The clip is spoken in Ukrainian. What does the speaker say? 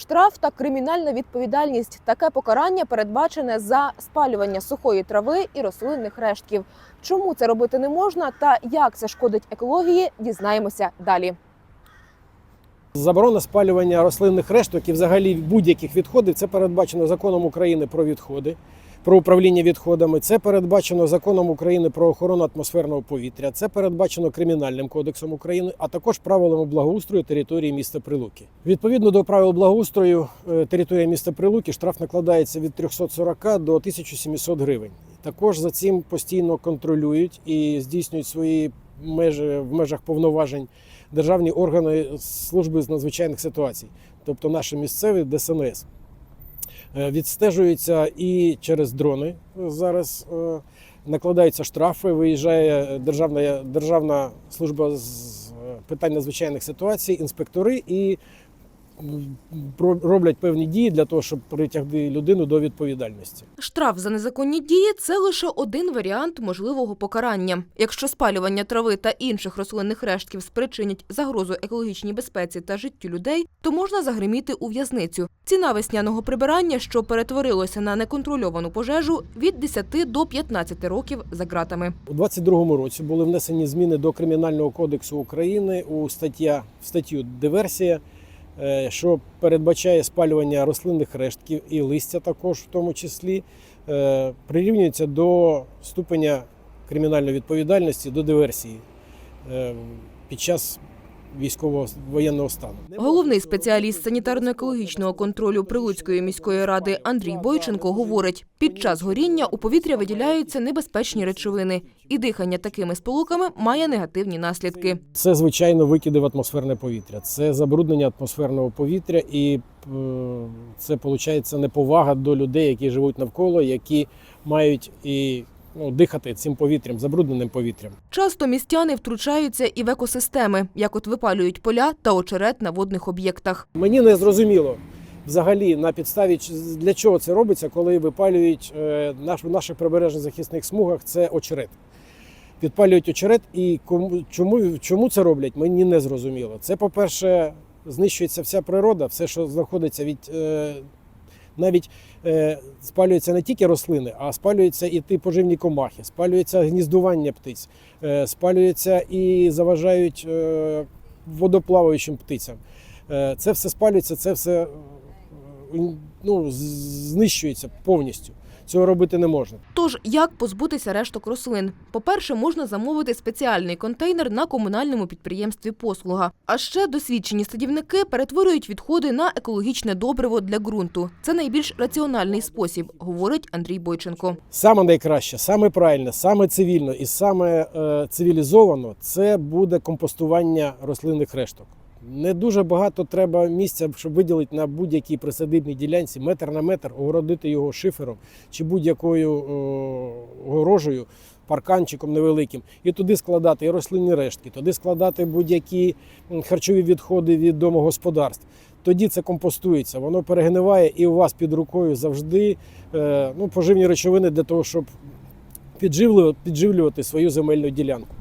Штраф та кримінальна відповідальність. Таке покарання передбачене за спалювання сухої трави і рослинних рештків. Чому це робити не можна та як це шкодить екології, дізнаємося далі. Заборона спалювання рослинних решток і взагалі будь-яких відходів це передбачено законом України про відходи, про управління відходами. Це передбачено законом України про охорону атмосферного повітря. Це передбачено кримінальним кодексом України, а також правилами благоустрою території міста Прилуки. Відповідно до правил благоустрою е, території міста Прилуки штраф накладається від 340 до 1700 гривень. Також за цим постійно контролюють і здійснюють свої межі в межах повноважень державні органи служби з надзвичайних ситуацій, тобто наші місцеві ДСНС. Е, Відстежуються і через дрони зараз е, накладаються штрафи. Виїжджає державна, державна служба з е, питань надзвичайних ситуацій, інспектори і роблять певні дії для того, щоб притягти людину до відповідальності. Штраф за незаконні дії це лише один варіант можливого покарання. Якщо спалювання трави та інших рослинних рештків спричинять загрозу екологічній безпеці та життю людей, то можна загриміти у в'язницю. Ціна весняного прибирання, що перетворилося на неконтрольовану пожежу, від 10 до 15 років за ґратами. У 2022 році були внесені зміни до Кримінального кодексу України у стаття, в статтю диверсія, що передбачає спалювання рослинних рештків і листя також в тому числі, е, прирівнюється до ступеня кримінальної відповідальності до диверсії е, під час військового воєнного стану. Головний спеціаліст санітарно-екологічного контролю Прилуцької міської ради Андрій Бойченко говорить: під час горіння у повітря виділяються небезпечні речовини, і дихання такими сполуками має негативні наслідки. Це звичайно викиди в атмосферне повітря. Це забруднення атмосферного повітря, і е, це виходить неповага до людей, які живуть навколо, які мають і ну, дихати цим повітрям, забрудненим повітрям. Часто містяни втручаються і в екосистеми, як от випалюють поля та очерет на водних об'єктах. Мені не зрозуміло взагалі на підставі для чого це робиться, коли випалюють е, наш, в наших прибережних захисних смугах це очерет. Підпалюють очерет, і кому чому, чому це роблять, мені не зрозуміло. Це, по-перше, знищується вся природа, все, що знаходиться від. Навіть е, спалюються не тільки рослини, а спалюються і ті поживні комахи, спалюється гніздування птиць, е, спалюються і заважають е, водоплаваючим птицям. Е, Це все спалюється, це все е, ну, знищується повністю. Цього робити не можна. Тож як позбутися решток рослин? По-перше, можна замовити спеціальний контейнер на комунальному підприємстві Послуга. А ще досвідчені садівники перетворюють відходи на екологічне добриво для ґрунту. Це найбільш раціональний спосіб, говорить Андрій Бойченко. Саме найкраще, саме правильне, саме цивільно і саме е, цивілізовано це буде компостування рослинних решток. Не дуже багато треба місця, щоб виділити на будь-якій присадибній ділянці метр на метр, огородити його шифером чи будь-якою огорожею, парканчиком невеликим, і туди складати і рослинні рештки, туди складати будь-які харчові відходи від домогосподарств. Тоді це компостується, воно перегниває, і у вас під рукою завжди е, ну, поживні речовини для того, щоб підживлювати свою земельну ділянку.